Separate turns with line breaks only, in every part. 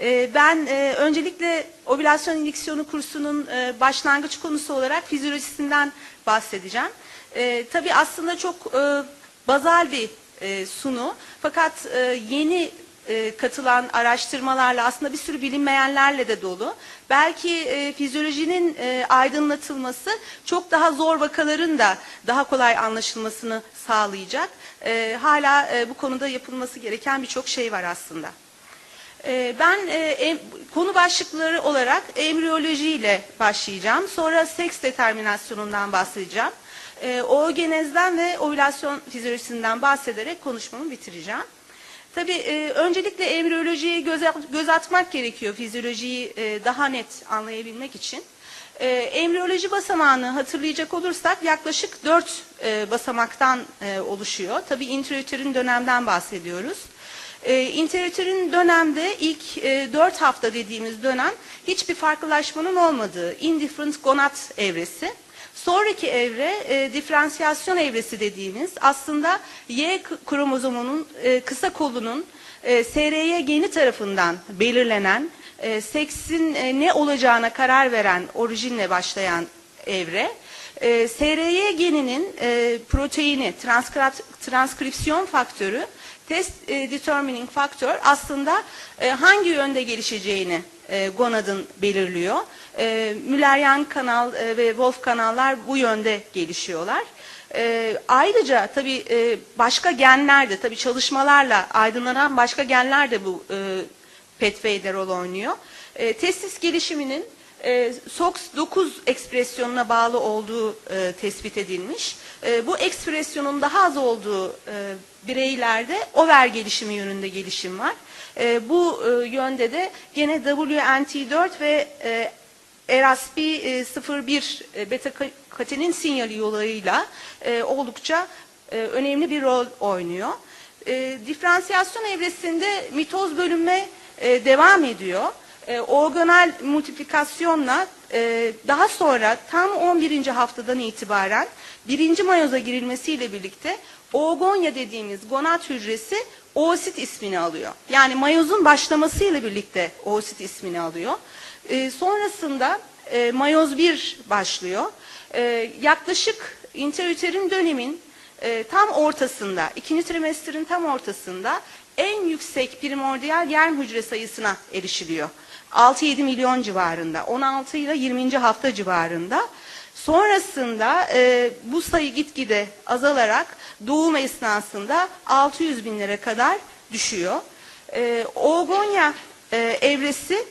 Ee, Ben e, öncelikle ovülasyon indüksiyonu kursunun e, başlangıç konusu olarak fizyolojisinden bahsedeceğim. Ee, Tabii aslında çok e, bazal bir sunu fakat yeni katılan araştırmalarla aslında bir sürü bilinmeyenlerle de dolu. Belki e, fizyolojinin e, aydınlatılması çok daha zor vakaların da daha kolay anlaşılmasını sağlayacak. E, hala e, bu konuda yapılması gereken birçok şey var aslında. Ee, Ben e, konu başlıkları olarak embriyoloji ile başlayacağım. Sonra seks determinasyonundan bahsedeceğim. Ee, Oogenezden ve ovülasyon fizyolojisinden bahsederek konuşmamı bitireceğim. Tabii e, öncelikle embriyolojiye göz, atmak gerekiyor fizyolojiyi e, daha net anlayabilmek için. E, embriyoloji basamağını hatırlayacak olursak yaklaşık dört basamaktan oluşuyor. Tabii intrauterin dönemden bahsediyoruz. E, interüterin dönemde ilk e, 4 hafta dediğimiz dönem hiçbir farklılaşmanın olmadığı indifferent gonad evresi. Sonraki evre e, diferansiyasyon evresi dediğimiz aslında Y kromozomunun e, kısa kolunun e, SRY geni tarafından belirlenen e, seksin e, ne olacağına karar veren orijinle başlayan evre. E, SRY geninin e, proteini, transkripsiyon faktörü test e, determining faktör aslında e, hangi yönde gelişeceğini e, gonadın belirliyor. E, Müller-Young kanal e, ve Wolf kanallar bu yönde gelişiyorlar. E, ayrıca tabii e, başka genler de tabii çalışmalarla aydınlanan başka genler de bu e, pathway'de rol oynuyor. E, testis gelişiminin e, SOX9 ekspresyonuna bağlı olduğu e, tespit edilmiş. E, bu ekspresyonun daha az olduğu e, bireylerde over gelişimi yönünde gelişim var. E, bu e, yönde de gene WNT4 ve e, ERASP01 e, beta katenin sinyali yollarıyla e, oldukça e, önemli bir rol oynuyor. E, diferansiyasyon evresinde mitoz bölünme e, devam ediyor. E, organel multiplikasyonla e, daha sonra tam 11. haftadan itibaren birinci mayoza girilmesiyle birlikte oogonya dediğimiz gonad hücresi oosit ismini alıyor. Yani mayozun başlamasıyla birlikte oosit ismini alıyor. E, sonrasında e, mayoz 1 başlıyor. E, yaklaşık interüterin dönemin e, tam ortasında, ikinci trimesterin tam ortasında en yüksek primordial germ hücre sayısına erişiliyor. 6-7 milyon civarında, 16 ile 20. hafta civarında. Sonrasında e, bu sayı gitgide azalarak doğum esnasında 600 binlere kadar düşüyor. E, Oogonya e, evresi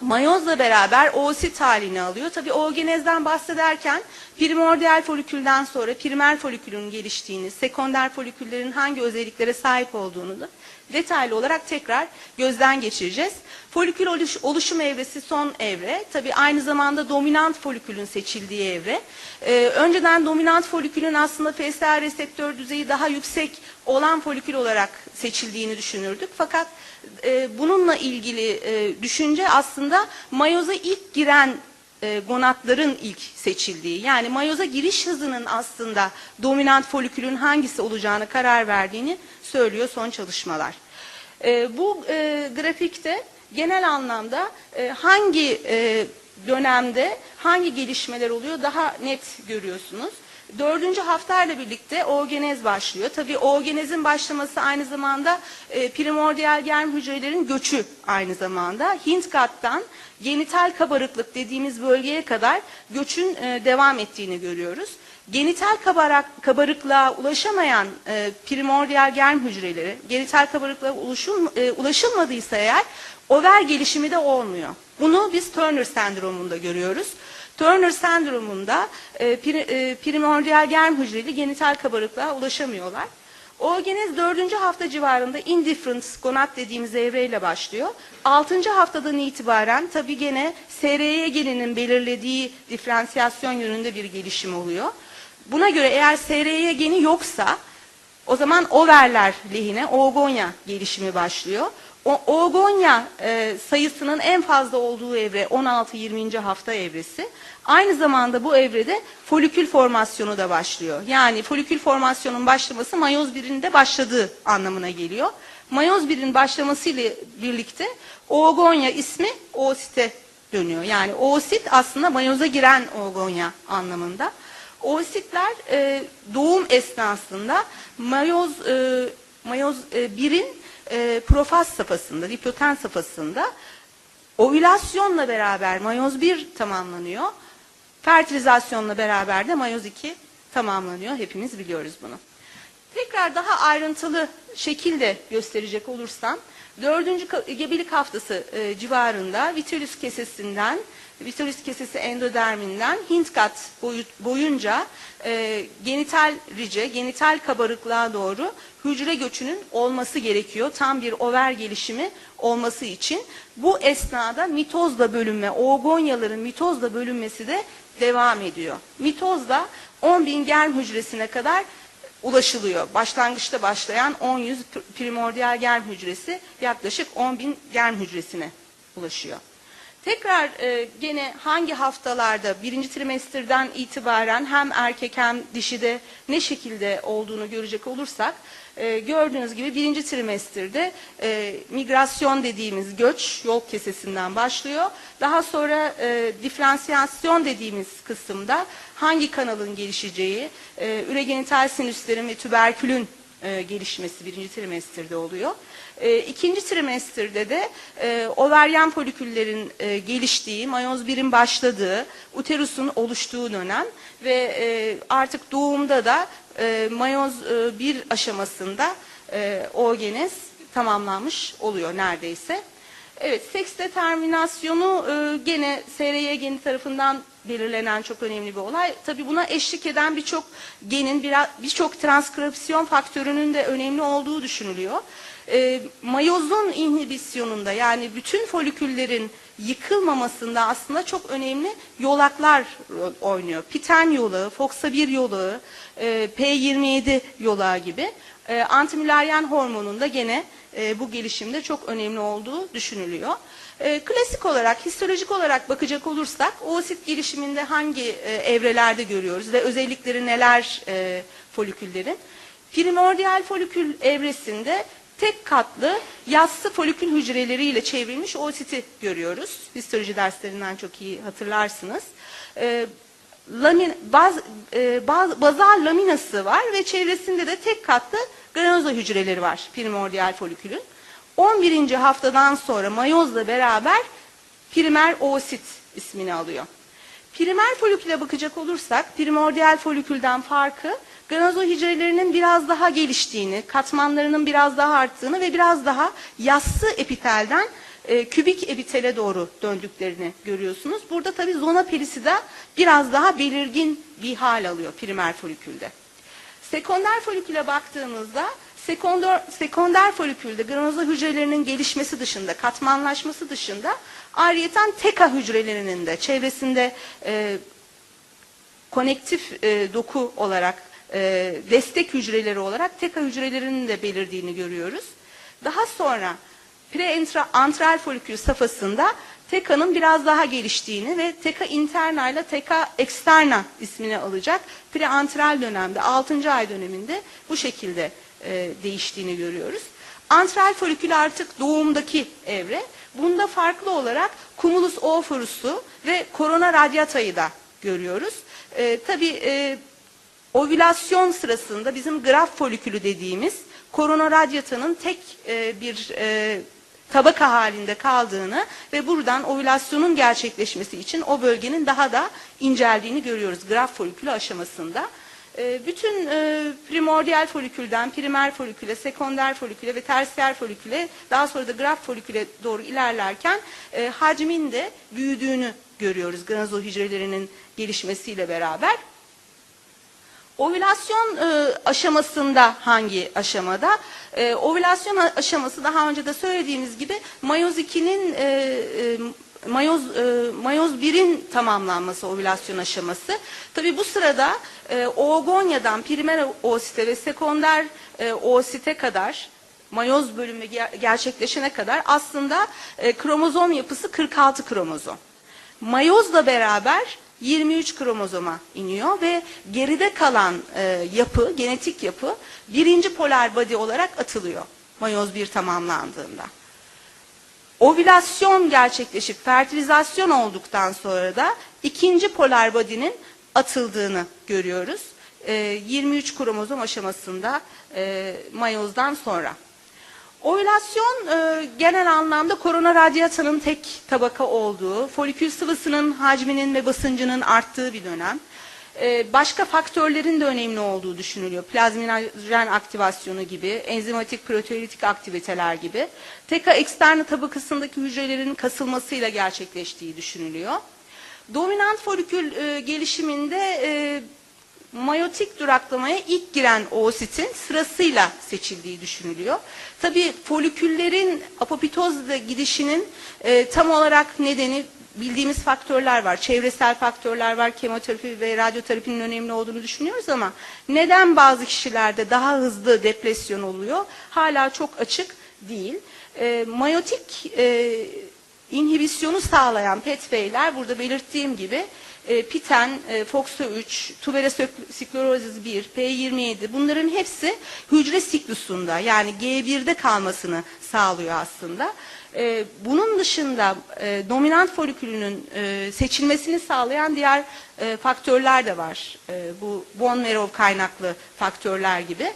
mayozla beraber oosit halini alıyor. Tabii oogenezden bahsederken primordial folikülden sonra primer folikülün geliştiğini, sekonder foliküllerin hangi özelliklere sahip olduğunu da detaylı olarak tekrar gözden geçireceğiz. Folikül oluş- oluşum evresi son evre. Tabii aynı zamanda dominant folikülün seçildiği evre. Ee, önceden dominant folikülün aslında FSH reseptör düzeyi daha yüksek olan folikül olarak seçildiğini düşünürdük. Fakat e, bununla ilgili e, düşünce aslında mayoza ilk giren e, gonadların ilk seçildiği. Yani mayoza giriş hızının aslında dominant folikülün hangisi olacağını karar verdiğini söylüyor son çalışmalar. E, bu e, grafikte genel anlamda e, hangi e, dönemde hangi gelişmeler oluyor daha net görüyorsunuz. Dördüncü haftayla birlikte oogenez başlıyor. Tabii oogenezin başlaması aynı zamanda e, primordial germ hücrelerin göçü aynı zamanda. Hintgat'tan genital kabarıklık dediğimiz bölgeye kadar göçün e, devam ettiğini görüyoruz. Genital kabarak, kabarıklığa ulaşamayan e, primordial germ hücreleri, genital kabarıklığa ulaşım, e, ulaşılmadıysa eğer over gelişimi de olmuyor. Bunu biz Turner sendromunda görüyoruz. Turner sendromunda e, pri- e, primordial germ hücreli genital kabarıklığa ulaşamıyorlar. Oogenez dördüncü hafta civarında indifferent gonad dediğimiz evreyle başlıyor. Altıncı haftadan itibaren tabii gene SRY geninin belirlediği diferansiyasyon yönünde bir gelişim oluyor. Buna göre eğer SRY geni yoksa o zaman overler lehine oogonya gelişimi başlıyor. O, oogonya e, sayısının en fazla olduğu evre 16-20. hafta evresi. Aynı zamanda bu evrede folikül formasyonu da başlıyor. Yani folikül formasyonun başlaması mayoz birinde başladığı anlamına geliyor. mayoz 1'in başlamasıyla birlikte oogonya ismi oosite dönüyor. Yani oosit aslında mayoza giren oogonya anlamında. Oositler e, doğum esnasında mayoz e, mayoz e, 1'in e, profaz safhasında, diploten safhasında ovülasyonla beraber mayoz 1 tamamlanıyor. Fertilizasyonla beraber de mayoz 2 tamamlanıyor. Hepimiz biliyoruz bunu. Tekrar daha ayrıntılı şekilde gösterecek olursam, dördüncü gebelik haftası e, civarında vitülüs kesesinden, vitülüs kesesi endoderminden hintgat boyu- boyunca e, genital rice, genital kabarıklığa doğru hücre göçünün olması gerekiyor. Tam bir over gelişimi olması için. Bu esnada mitozla bölünme, oogonyaların mitozla bölünmesi de devam ediyor. Mitozla 10 bin germ hücresine kadar ulaşılıyor. Başlangıçta başlayan 10 yüz primordial germ hücresi yaklaşık 10 bin germ hücresine ulaşıyor. Tekrar e, gene hangi haftalarda birinci trimesterden itibaren hem erkek hem dişide ne şekilde olduğunu görecek olursak e, gördüğünüz gibi birinci trimesterde e, migrasyon dediğimiz göç yol kesesinden başlıyor. Daha sonra e, diferansiyasyon dediğimiz kısımda hangi kanalın gelişeceği, e, üregenital sinüslerin ve tüberkülün e, gelişmesi birinci trimesterde oluyor. E, ikinci trimesterde de e, overyen foliküllerin e, geliştiği, mayoz 1'in başladığı, uterusun oluştuğu dönem ve e, artık doğumda da e, mayoz 1 aşamasında e, oogenez tamamlanmış oluyor neredeyse. Evet, seks determinasyonu e, gene SRY geni tarafından belirlenen çok önemli bir olay. Tabii buna eşlik eden birçok genin, birçok transkripsiyon faktörünün de önemli olduğu düşünülüyor. E, mayozun inhibisyonunda yani bütün foliküllerin yıkılmamasında aslında çok önemli yolaklar oynuyor. Piten yolağı, FOXA1 yolağı, e, P27 yolağı gibi. E, antimüleryen hormonun da gene e, bu gelişimde çok önemli olduğu düşünülüyor. E, klasik olarak, histolojik olarak bakacak olursak oosit gelişiminde hangi e, evrelerde görüyoruz ve özellikleri neler e, foliküllerin? Primordial folikül evresinde tek katlı yassı folikül hücreleriyle çevrilmiş oositi görüyoruz. Histoloji derslerinden çok iyi hatırlarsınız. E, lamin, baz, e, baz, bazal laminası var ve çevresinde de tek katlı granoza hücreleri var primordial folikülün. 11. haftadan sonra mayozla beraber primer oosit ismini alıyor. Primer foliküle bakacak olursak primordial folikülden farkı granozo hücrelerinin biraz daha geliştiğini, katmanlarının biraz daha arttığını ve biraz daha yassı epitelden e, kübik epitele doğru döndüklerini görüyorsunuz. Burada tabii zona perisida biraz daha belirgin bir hal alıyor primer folikülde. Sekonder foliküle baktığımızda sekonder, sekonder folikülde granoza hücrelerinin gelişmesi dışında, katmanlaşması dışında ayrıyeten teka hücrelerinin de çevresinde e, konektif e, doku olarak, e, destek hücreleri olarak teka hücrelerinin de belirdiğini görüyoruz. Daha sonra preantral folikül safhasında TEKA'nın biraz daha geliştiğini ve TEKA interna ile TEKA externa ismini alacak preantral dönemde 6. ay döneminde bu şekilde e, değiştiğini görüyoruz. Antral folikül artık doğumdaki evre. Bunda farklı olarak cumulus oophorus'u ve korona radiata'yı da görüyoruz. E, tabii e, ovülasyon sırasında bizim graf folikülü dediğimiz korona radiatanın tek e, bir e, tabaka halinde kaldığını ve buradan ovülasyonun gerçekleşmesi için o bölgenin daha da inceldiğini görüyoruz graf folikülü aşamasında. E, bütün e, primordial folikülden primer foliküle, sekonder foliküle ve tersiyer foliküle daha sonra da graf foliküle doğru ilerlerken e, hacmin de büyüdüğünü görüyoruz granozo hücrelerinin gelişmesiyle beraber. Ovülasyon e, aşamasında hangi aşamada? E, ovülasyon aşaması daha önce de söylediğimiz gibi mayoz 2'nin e, e, mayoz e, mayoz 1'in tamamlanması ovülasyon aşaması. Tabi bu sırada e, oogonyadan primer oosite ve sekonder e, oosite kadar mayoz bölümü ger- gerçekleşene kadar aslında e, kromozom yapısı 46 kromozom. Mayozla beraber 23 kromozoma iniyor ve geride kalan e, yapı, genetik yapı birinci polar body olarak atılıyor. mayoz 1 tamamlandığında. Ovülasyon gerçekleşip fertilizasyon olduktan sonra da ikinci polar body'nin atıldığını görüyoruz. Ee, 23 kromozom aşamasında e, mayozdan sonra. Ovülasyon e, genel anlamda korona radyatanın tek tabaka olduğu, folikül sıvısının hacminin ve basıncının arttığı bir dönem. E, başka faktörlerin de önemli olduğu düşünülüyor. Plazminojen aktivasyonu gibi, enzimatik proteolitik aktiviteler gibi. Teka eksterne tabakasındaki hücrelerin kasılmasıyla gerçekleştiği düşünülüyor. Dominant folikül e, gelişiminde e, mayotik duraklamaya ilk giren oositin sırasıyla seçildiği düşünülüyor. Tabii foliküllerin apoptozda gidişinin e, tam olarak nedeni bildiğimiz faktörler var. Çevresel faktörler var. Kemoterapi ve radyoterapinin önemli olduğunu düşünüyoruz ama neden bazı kişilerde daha hızlı depresyon oluyor? Hala çok açık değil. E, mayotik e, inhibisyonu sağlayan petveyler burada belirttiğim gibi e, piten, e, FOXO3, tuberosklorozis 1, P27 bunların hepsi hücre siklusunda yani G1'de kalmasını sağlıyor aslında. E, bunun dışında e, dominant folikülünün e, seçilmesini sağlayan diğer faktörler de var. Bu bone marrow kaynaklı faktörler gibi.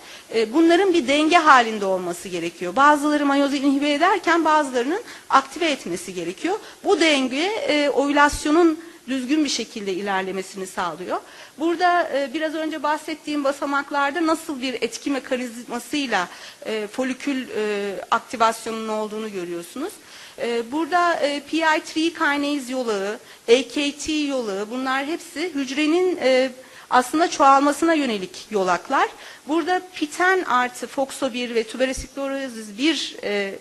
Bunların bir denge halinde olması gerekiyor. Bazıları mayozu inhibe ederken bazılarının aktive etmesi gerekiyor. Bu denge e, ovülasyonun düzgün bir şekilde ilerlemesini sağlıyor. Burada e, biraz önce bahsettiğim basamaklarda nasıl bir etki mekanizmasıyla e, folikül e, aktivasyonunun olduğunu görüyorsunuz. E, burada e, PI3 kinase yolu, AKT yolu bunlar hepsi hücrenin e, aslında çoğalmasına yönelik yolaklar. Burada piten artı FOXO1 ve tuberosiklorozis 1 e,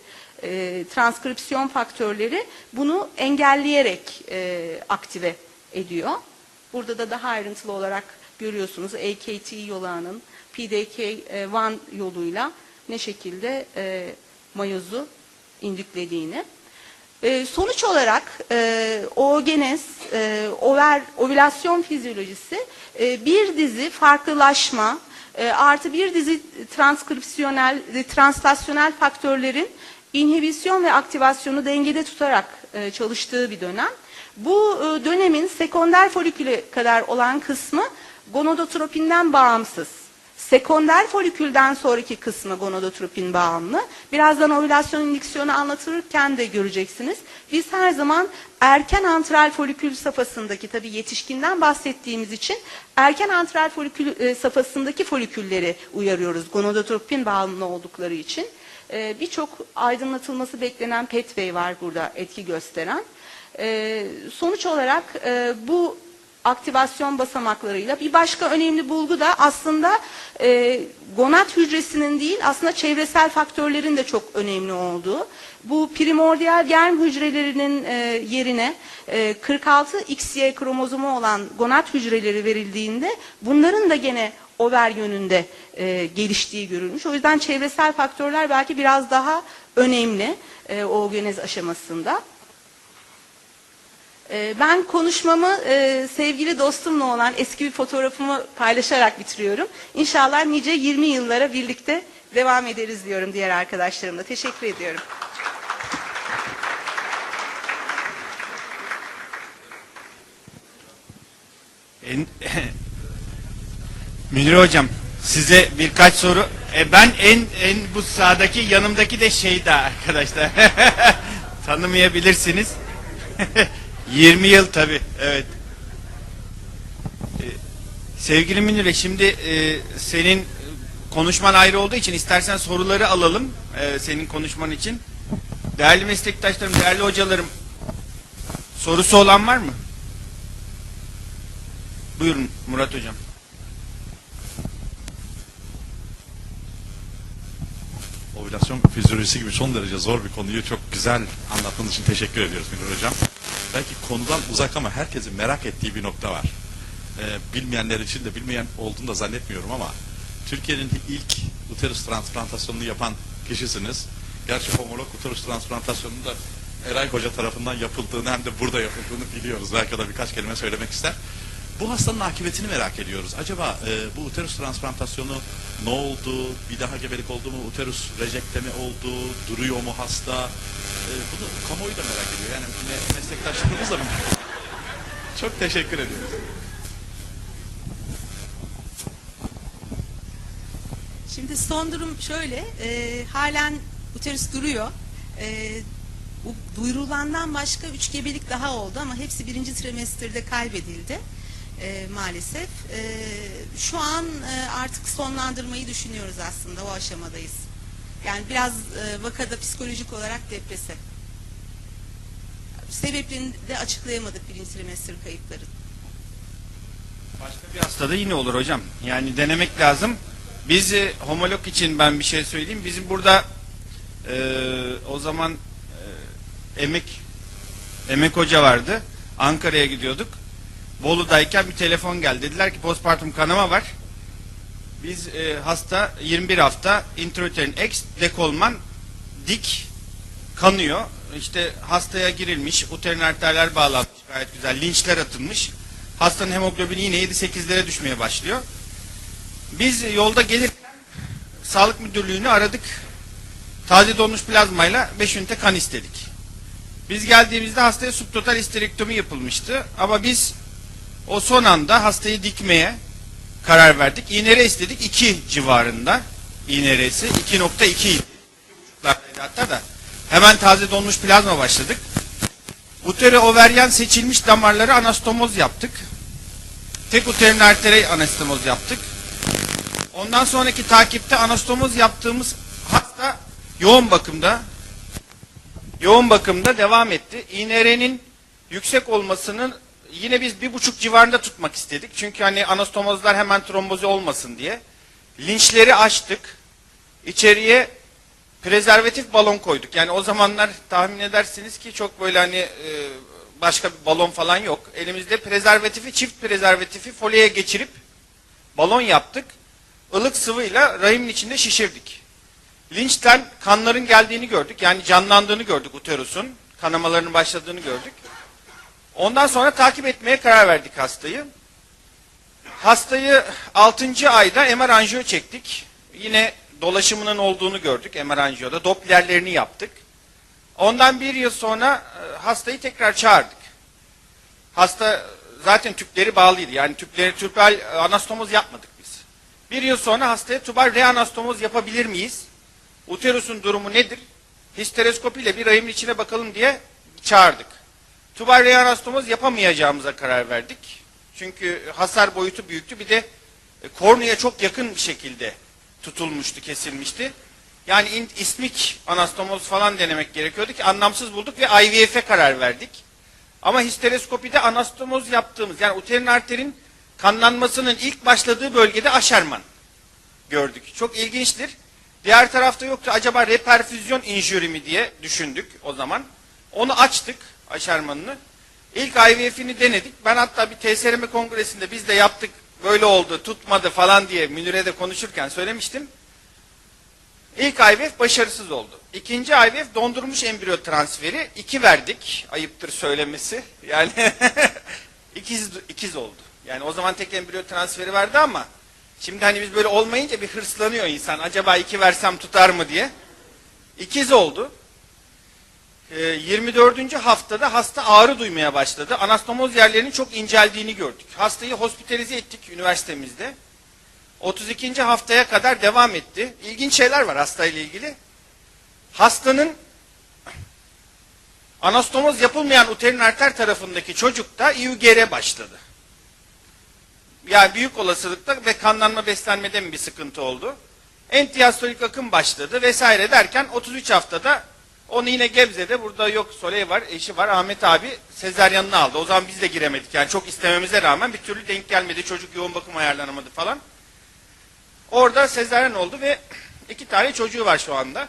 e, transkripsiyon faktörleri bunu engelleyerek e, aktive ediyor. Burada da daha ayrıntılı olarak görüyorsunuz AKT yolağının PDK1 yoluyla ne şekilde e, mayozu indüklediğini. E, sonuç olarak e, oogenez, e, over, ovülasyon fizyolojisi e, bir dizi farklılaşma e, artı bir dizi transkripsiyonel, e, translasyonel faktörlerin inhibisyon ve aktivasyonu dengede tutarak e, çalıştığı bir dönem. Bu e, dönemin sekonder foliküle kadar olan kısmı gonodotropinden bağımsız. Sekonder folikülden sonraki kısmı gonadotropin bağımlı. Birazdan ovülasyon indüksiyonu anlatırken de göreceksiniz. Biz her zaman erken antral folikül safhasındaki tabii yetişkinden bahsettiğimiz için erken antral folikül e, safhasındaki folikülleri uyarıyoruz gonadotropin bağımlı oldukları için. E, Birçok aydınlatılması beklenen petvey var burada etki gösteren. E, sonuç olarak e, bu aktivasyon basamaklarıyla bir başka önemli bulgu da aslında e, gonat hücresinin değil aslında çevresel faktörlerin de çok önemli olduğu. Bu primordial germ hücrelerinin e, yerine e, 46 XY kromozomu olan gonat hücreleri verildiğinde bunların da gene over yönünde e, geliştiği görülmüş. O yüzden çevresel faktörler belki biraz daha önemli e, oogenez aşamasında. E, ben konuşmamı e, sevgili dostumla olan eski bir fotoğrafımı paylaşarak bitiriyorum. İnşallah nice 20 yıllara birlikte devam ederiz diyorum diğer arkadaşlarımla. Teşekkür ediyorum.
En, Münir hocam size birkaç soru. E, ben en en bu sağdaki yanımdaki de şeyda arkadaşlar. Tanımayabilirsiniz. 20 yıl tabi evet. E, sevgili Münir'e şimdi e, senin konuşman ayrı olduğu için istersen soruları alalım e, senin konuşman için. Değerli meslektaşlarım, değerli hocalarım sorusu olan var mı? Buyurun Murat hocam.
Ovülasyon fizyolojisi gibi son derece zor bir konuyu çok güzel anlattığınız için teşekkür ediyoruz Münir Hocam. Belki konudan uzak ama herkesin merak ettiği bir nokta var. Ee, bilmeyenler için de bilmeyen olduğunu da zannetmiyorum ama Türkiye'nin ilk uterus transplantasyonunu yapan kişisiniz. Gerçi homolog uterus transplantasyonunu da Eray Hoca tarafından yapıldığını hem de burada yapıldığını biliyoruz. Belki o da birkaç kelime söylemek ister. Bu hastanın akıbetini merak ediyoruz. Acaba e, bu uterus transplantasyonu ne oldu? Bir daha gebelik oldu mu? Uterus rejekte oldu? Duruyor mu hasta? E, bunu kamuoyu da merak ediyor. Yani me- meslektaşlarımız da mı? Çok teşekkür ediyoruz.
Şimdi son durum şöyle, e, halen uterus duruyor. E, bu duyurulandan başka üç gebelik daha oldu ama hepsi birinci trimesterde kaybedildi e, maalesef. E, şu an e, artık sonlandırmayı düşünüyoruz aslında, o aşamadayız. Yani biraz e, vakada psikolojik olarak deprese. Sebeplerini de açıklayamadık birinci trimester kayıpları.
Başka bir hastada yine olur hocam. Yani denemek lazım. Biz e, homolog için ben bir şey söyleyeyim. Bizim burada e, o zaman e, Emek Emek Hoca vardı. Ankara'ya gidiyorduk. Bolu'dayken bir telefon geldi. Dediler ki postpartum kanama var. Biz e, hasta 21 hafta intrauterin X dekolman dik kanıyor. İşte hastaya girilmiş, uterin arterler bağlanmış gayet güzel, linçler atılmış. Hastanın hemoglobini yine 7-8'lere düşmeye başlıyor. Biz yolda gelirken sağlık müdürlüğünü aradık. Taze donmuş plazmayla 5 ünite kan istedik. Biz geldiğimizde hastaya subtotal histerektomi yapılmıştı. Ama biz o son anda hastayı dikmeye karar verdik. İğnere istedik 2 civarında. İğneresi 2.2 idi. hatta da. Hemen taze donmuş plazma başladık. Uteri overyen seçilmiş damarları anastomoz yaptık. Tek uterin artere anastomoz yaptık. Ondan sonraki takipte anastomoz yaptığımız hasta yoğun bakımda yoğun bakımda devam etti. İNR'nin yüksek olmasının yine biz bir buçuk civarında tutmak istedik. Çünkü hani anastomozlar hemen trombozi olmasın diye. Linçleri açtık. İçeriye prezervatif balon koyduk. Yani o zamanlar tahmin edersiniz ki çok böyle hani e, başka bir balon falan yok. Elimizde prezervatifi, çift prezervatifi folyeye geçirip balon yaptık. Ilık sıvıyla rahimin içinde şişirdik. Linçten kanların geldiğini gördük. Yani canlandığını gördük uterusun. Kanamalarının başladığını gördük. Ondan sonra takip etmeye karar verdik hastayı. Hastayı 6. ayda MR anjiyo çektik. Yine dolaşımının olduğunu gördük MR anjiyoda. Dopplerlerini yaptık. Ondan bir yıl sonra e, hastayı tekrar çağırdık. Hasta zaten tüpleri bağlıydı. Yani tüpleri tüpel anastomoz yapmadık biz. Bir yıl sonra hastaya tubal reanastomoz yapabilir miyiz? Uterusun durumu nedir? Histeroskopiyle bir rahim içine bakalım diye çağırdık. Tubal reanastomoz yapamayacağımıza karar verdik. Çünkü hasar boyutu büyüktü. Bir de e, kornea çok yakın bir şekilde tutulmuştu, kesilmişti. Yani ismik anastomoz falan denemek gerekiyordu ki anlamsız bulduk ve IVF'e karar verdik. Ama histeroskopide anastomoz yaptığımız yani uterin arterin kanlanmasının ilk başladığı bölgede aşerman gördük. Çok ilginçtir. Diğer tarafta yoktu. Acaba reperfüzyon injüri mi diye düşündük o zaman. Onu açtık aşermanını. İlk IVF'ini denedik. Ben hatta bir TSRM kongresinde biz de yaptık böyle oldu tutmadı falan diye Münir'e de konuşurken söylemiştim. İlk IVF başarısız oldu. İkinci IVF dondurmuş embriyo transferi. iki verdik. Ayıptır söylemesi. Yani ikiz, ikiz oldu. Yani o zaman tek embriyo transferi verdi ama şimdi hani biz böyle olmayınca bir hırslanıyor insan. Acaba iki versem tutar mı diye. İkiz oldu. Ee, 24. haftada hasta ağrı duymaya başladı. Anastomoz yerlerinin çok inceldiğini gördük. Hastayı hospitalize ettik üniversitemizde. 32. haftaya kadar devam etti. İlginç şeyler var hastayla ilgili. Hastanın anastomoz yapılmayan uterin arter tarafındaki çocukta IUGR başladı. Yani büyük olasılıkla ve kanlanma beslenmede mi bir sıkıntı oldu? Entiyastolik akım başladı vesaire derken 33 haftada onu yine Gebze'de burada yok Soley var, eşi var Ahmet abi sezaryanını aldı. O zaman biz de giremedik yani çok istememize rağmen bir türlü denk gelmedi. Çocuk yoğun bakım ayarlanamadı falan. Orada sezaryen oldu ve iki tane çocuğu var şu anda.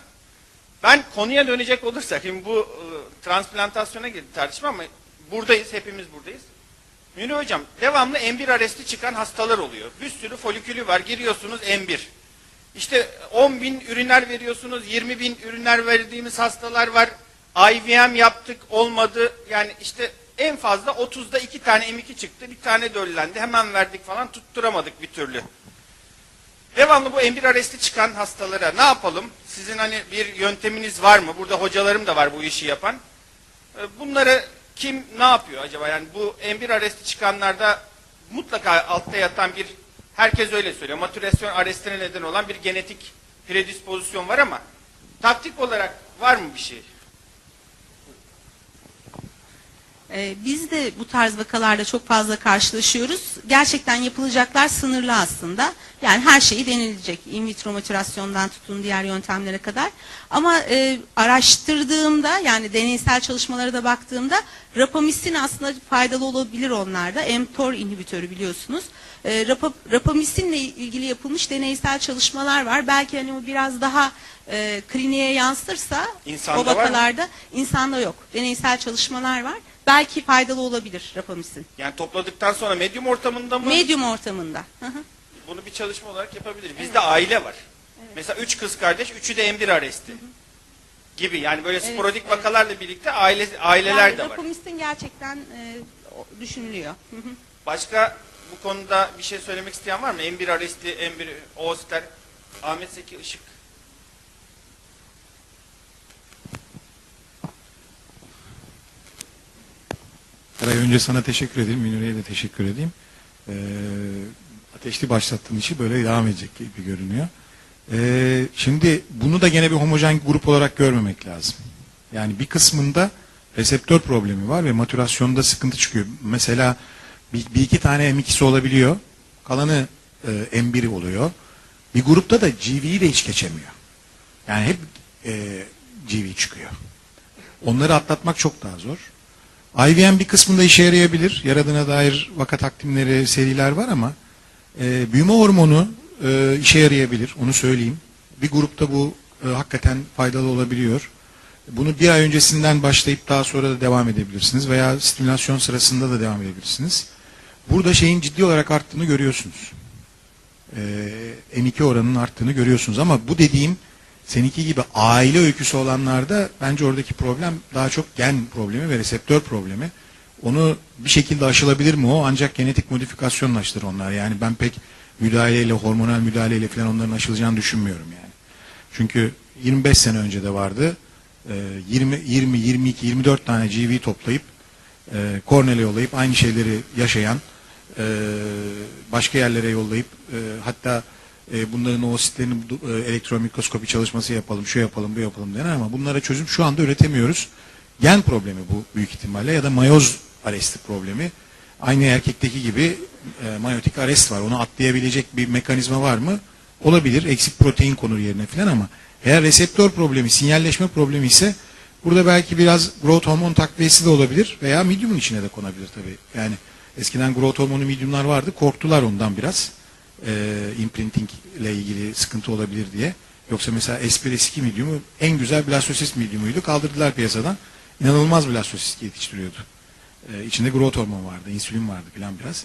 Ben konuya dönecek olursak, şimdi bu e, transplantasyona girdi tartışma ama buradayız, hepimiz buradayız. Münir Hocam, devamlı M1 arresti çıkan hastalar oluyor. Bir sürü folikülü var, giriyorsunuz M1. İşte 10 bin ürünler veriyorsunuz, 20 bin ürünler verdiğimiz hastalar var. IVM yaptık, olmadı. Yani işte En fazla 30'da 2 tane M2 çıktı. Bir tane döllendi. Hemen verdik falan tutturamadık bir türlü. Devamlı bu M1 arresti çıkan hastalara ne yapalım? Sizin hani bir yönteminiz var mı? Burada hocalarım da var bu işi yapan. Ee, Bunları kim ne yapıyor acaba? Yani bu M1 arresti çıkanlarda mutlaka altta yatan bir herkes öyle söylüyor. Matürasyon arrestine neden olan bir genetik predispozisyon var ama taktik olarak var mı bir şey?
Ee, biz de bu tarz vakalarla çok fazla karşılaşıyoruz. Gerçekten yapılacaklar sınırlı aslında. Yani her şeyi denilecek. In vitro matürasyondan tutun diğer yöntemlere kadar. Ama e, araştırdığımda yani deneysel çalışmalara da baktığımda rapamisin aslında faydalı olabilir onlarda. mTOR inhibitörü biliyorsunuz. E, rapa, rapamisinle ilgili yapılmış deneysel çalışmalar var. Belki hani o biraz daha e, kliniğe yansırsa
İnsanda
o vakalarda insanda yok. Deneysel çalışmalar var. Belki faydalı olabilir rapamisin.
Yani topladıktan sonra medyum ortamında mı?
Medium ortamında. Hı hı.
Bunu bir çalışma olarak yapabiliriz. Bizde aile var. Mesela üç kız kardeş, üçü de M1 arresti. Gibi yani böyle
Evet,
sporadik
evet.
vakalarla birlikte aile aileler
Yani
de var.
rapamisin gerçekten e, düşünülüyor. Hı hı.
Başka bu konuda bir şey söylemek isteyen var mı? M1 arresti, M1 Oğuzler, Ahmet Zeki Işık.
Eray önce sana teşekkür edeyim, Münir'e de teşekkür edeyim. Ee, ateşli başlattığın işi böyle devam edecek gibi görünüyor. Ee, şimdi bunu da gene bir homojen grup olarak görmemek lazım. Yani bir kısmında reseptör problemi var ve matürasyonda sıkıntı çıkıyor. Mesela bir, bir iki tane M2'si olabiliyor. Kalanı e, M1'i oluyor. Bir grupta da GV'yi de hiç geçemiyor. Yani hep e, GV çıkıyor. Onları atlatmak çok daha zor. IVM bir kısmında işe yarayabilir. Yaradığına dair vaka takdimleri, seriler var ama e, büyüme hormonu e, işe yarayabilir. Onu söyleyeyim. Bir grupta bu e, hakikaten faydalı olabiliyor. Bunu bir ay öncesinden başlayıp daha sonra da devam edebilirsiniz veya stimülasyon sırasında da devam edebilirsiniz. Burada şeyin ciddi olarak arttığını görüyorsunuz. E, M2 oranının arttığını görüyorsunuz ama bu dediğim seninki gibi aile öyküsü olanlarda bence oradaki problem daha çok gen problemi ve reseptör problemi. Onu bir şekilde aşılabilir mi o? Ancak genetik modifikasyonla aşılır onlar. Yani ben pek müdahaleyle, hormonal müdahaleyle falan onların aşılacağını düşünmüyorum yani. Çünkü 25 sene önce de vardı. Ee, 20, 20, 22, 24 tane GV toplayıp e, Cornell'e yollayıp aynı şeyleri yaşayan e, başka yerlere yollayıp e, hatta e, bunların o sitlerin e, elektron mikroskopi çalışması yapalım, şu yapalım, bu yapalım denen ama bunlara çözüm şu anda üretemiyoruz. Gen problemi bu büyük ihtimalle ya da mayoz arresti problemi. Aynı erkekteki gibi e, mayotik arrest var. Onu atlayabilecek bir mekanizma var mı? Olabilir. Eksik protein konur yerine falan ama eğer reseptör problemi, sinyalleşme problemi ise burada belki biraz growth hormon takviyesi de olabilir veya medium'un içine de konabilir tabii. Yani eskiden growth hormonu medium'lar vardı. Korktular ondan biraz e, imprinting ile ilgili sıkıntı olabilir diye. Yoksa mesela S1 medium'u en güzel blastosis medium'uydu. Kaldırdılar piyasadan. İnanılmaz blastosis yetiştiriyordu. E, içinde growth hormon vardı, insülin vardı falan biraz.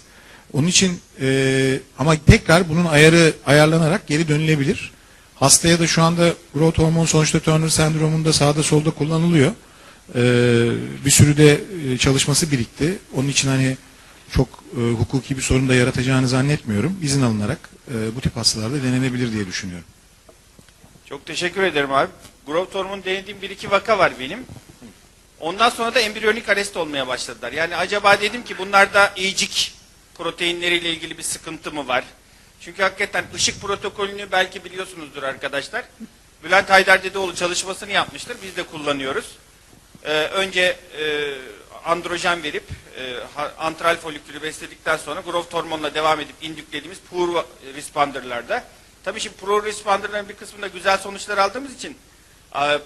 Onun için e, ama tekrar bunun ayarı ayarlanarak geri dönülebilir. Hastaya da şu anda growth hormon sonuçta Turner sendromunda sağda solda kullanılıyor. E, bir sürü de e, çalışması birikti. Onun için hani çok e, hukuki bir sorun da yaratacağını zannetmiyorum. İzin alınarak e, bu tip hastalarda denenebilir diye düşünüyorum.
Çok teşekkür ederim abi. Growth hormonu denediğim bir iki vaka var benim. Ondan sonra da embriyonik arrest olmaya başladılar. Yani acaba dedim ki bunlarda iyicik proteinleriyle ilgili bir sıkıntı mı var? Çünkü hakikaten ışık protokolünü belki biliyorsunuzdur arkadaşlar. Bülent Haydar Dedeoğlu çalışmasını yapmıştır. Biz de kullanıyoruz. Ee, önce e, androjen verip e, antral folikülü besledikten sonra growth hormonla devam edip indüklediğimiz poor responder'larda. Tabii şimdi poor responder'ların bir kısmında güzel sonuçlar aldığımız için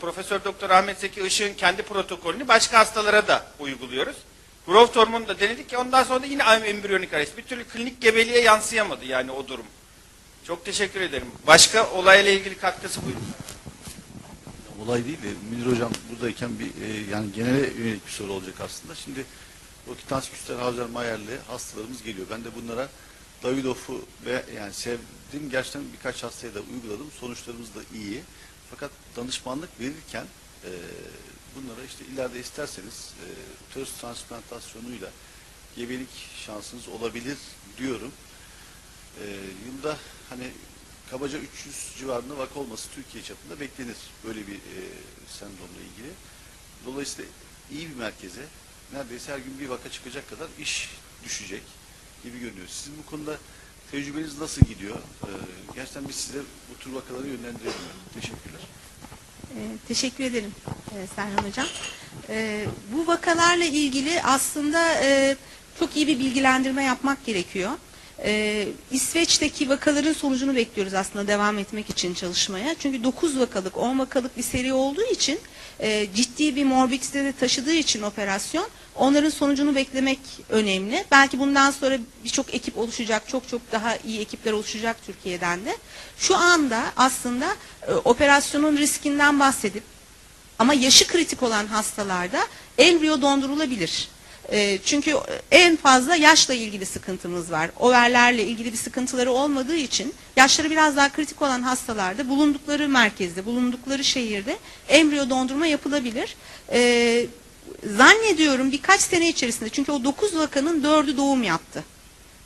Profesör Doktor Ahmet Zeki Işık'ın kendi protokolünü başka hastalara da uyguluyoruz. Growth hormonu da denedik ki ondan sonra da yine embriyonik arrest. Bir türlü klinik gebeliğe yansıyamadı yani o durum. Çok teşekkür ederim. Başka olayla ilgili katkısı buyurun.
olay değil de Münir Hocam buradayken bir e, yani genele yönelik bir soru olacak aslında. Şimdi o Kitans Küster Hauser Mayer'li hastalarımız geliyor. Ben de bunlara Davidov'u ve yani sevdim gerçekten birkaç hastaya da uyguladım. Sonuçlarımız da iyi. Fakat danışmanlık verirken e, bunlara işte ileride isterseniz e, töz transplantasyonuyla gebelik şansınız olabilir diyorum. E, yılda hani kabaca 300 civarında vaka olması Türkiye çapında beklenir böyle bir e, sendromla ilgili. Dolayısıyla iyi bir merkeze neredeyse her gün bir vaka çıkacak kadar iş düşecek gibi görünüyor. Sizin bu konuda tecrübeniz nasıl gidiyor? Ee, gerçekten biz size bu tür vakaları yönlendirelim. Teşekkürler.
Ee, teşekkür ederim e, Serhan Hocam. Ee, bu vakalarla ilgili aslında e, çok iyi bir bilgilendirme yapmak gerekiyor. Ee, İsveç'teki vakaların sonucunu bekliyoruz aslında devam etmek için çalışmaya. Çünkü 9 vakalık, 10 vakalık bir seri olduğu için e, ciddi bir morbidite de taşıdığı için operasyon onların sonucunu beklemek önemli. Belki bundan sonra birçok ekip oluşacak, çok çok daha iyi ekipler oluşacak Türkiye'den de. Şu anda aslında e, operasyonun riskinden bahsedip ama yaşı kritik olan hastalarda embriyo dondurulabilir. E, çünkü en fazla yaşla ilgili sıkıntımız var. Overlerle ilgili bir sıkıntıları olmadığı için yaşları biraz daha kritik olan hastalarda bulundukları merkezde, bulundukları şehirde embriyo dondurma yapılabilir. E, zannediyorum birkaç sene içerisinde çünkü o 9 vakanın 4'ü doğum yaptı.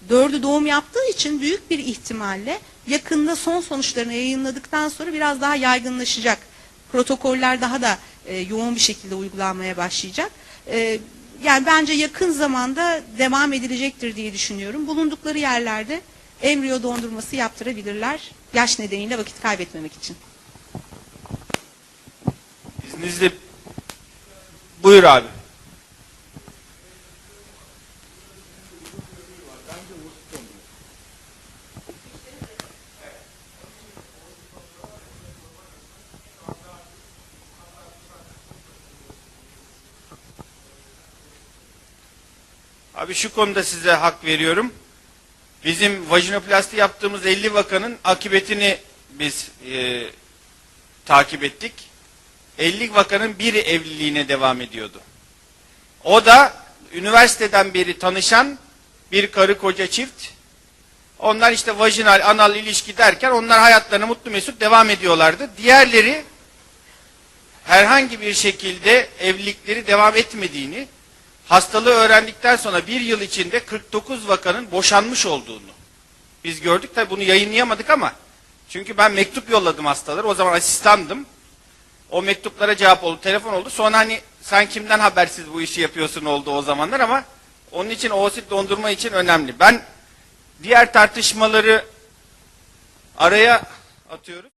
Dördü doğum yaptığı için büyük bir ihtimalle yakında son sonuçlarını yayınladıktan sonra biraz daha yaygınlaşacak. Protokoller daha da e, yoğun bir şekilde uygulanmaya başlayacak. E, yani bence yakın zamanda devam edilecektir diye düşünüyorum. Bulundukları yerlerde embriyo dondurması yaptırabilirler. Yaş nedeniyle vakit kaybetmemek için.
İzninizle buyur abi. Abi şu konuda size hak veriyorum. Bizim vajinoplasti yaptığımız 50 vakanın akıbetini biz e, takip ettik. 50 vakanın biri evliliğine devam ediyordu. O da üniversiteden beri tanışan bir karı koca çift. Onlar işte vajinal, anal ilişki derken onlar hayatlarına mutlu mesut devam ediyorlardı. Diğerleri herhangi bir şekilde evlilikleri devam etmediğini, hastalığı öğrendikten sonra bir yıl içinde 49 vakanın boşanmış olduğunu biz gördük. Tabi bunu yayınlayamadık ama çünkü ben mektup yolladım hastalara. O zaman asistandım. O mektuplara cevap oldu, telefon oldu. Sonra hani sen kimden habersiz bu işi yapıyorsun oldu o zamanlar ama onun için oosit dondurma için önemli. Ben diğer tartışmaları araya atıyorum.